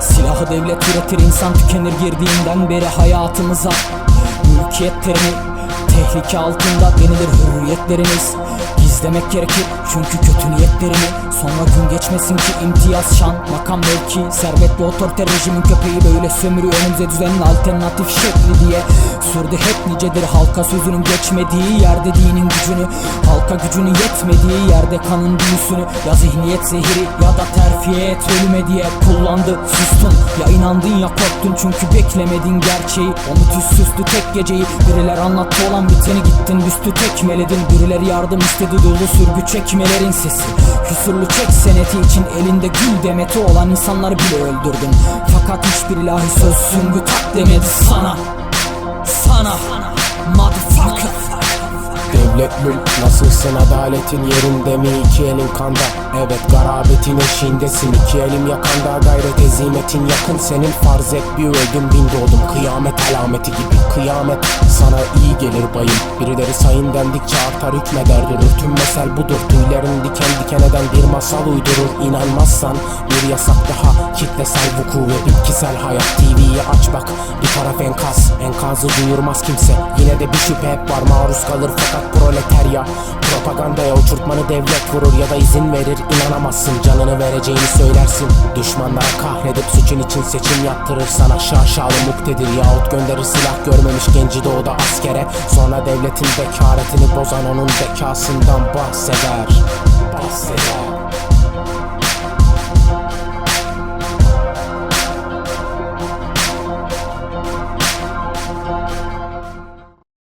Silahı devlet üretir insan tükenir girdiğinden beri hayatımıza. Mülkiyetlerini tehlike altında denilir hürriyetleriniz Gizlemek gerekir çünkü kötü niyetlerini Sonra gün geçmesin ki imtiyaz şan Makam mevki servet ve otoriter rejimin köpeği Böyle sömürüyor önümüze düzenin alternatif şekli diye Sürdü hep nicedir halka sözünün geçmediği Yerde dinin gücünü halka gücünün yetmediği Yerde kanın büyüsünü ya zihniyet zehiri Ya da et ölüme diye kullandı Sustun. Ya inandın ya korktun çünkü beklemedin gerçeği. Umut üst tek geceyi Biriler anlattı olan biteni gittin büstü tekmeledin. Birileri yardım istedi dolu sürgü çekmelerin sesi. Küsürlü çek seneti için elinde gül demeti olan insanları bile öldürdün. Fakat hiçbir ilahi söz süngü tak demedi sana. Sana. Motherfucker Mülk nasılsın? Adaletin yerinde mi? İki elin kanda. Evet garabetin eşiğindesin iki elim yakanda. Gayret ezimetin yakın. Senin farz et bir öldüm bin doğdum. Kıyamet alameti gibi kıyamet. Sana iyi gelir bayım. Birileri sayın dendikçe artar hükmeder durur tüm mesel budur. Tüylerin diken diken eden bir masal uydurur. İnanmazsan bir yasak daha. Kitlesel vuku ve bitkisel hayat. TV'yi aç bak. Bir taraf enkaz. Enkazı duyurmaz kimse. Yine de bir şüphe hep var. Maruz kalır fakat proletarya. Propagandaya uçurtmanı devlet vurur ya da izin verir inanamazsın. Canını vereceğini söylersin. Düşmanlara kahredip suçun için seçim yaptırır sana. Şaşalı muktedir yahut gönderir silah görmemiş genci doğuda askere. Sonra devletin bekaretini bozan onun bekasından bahseder. Bahseder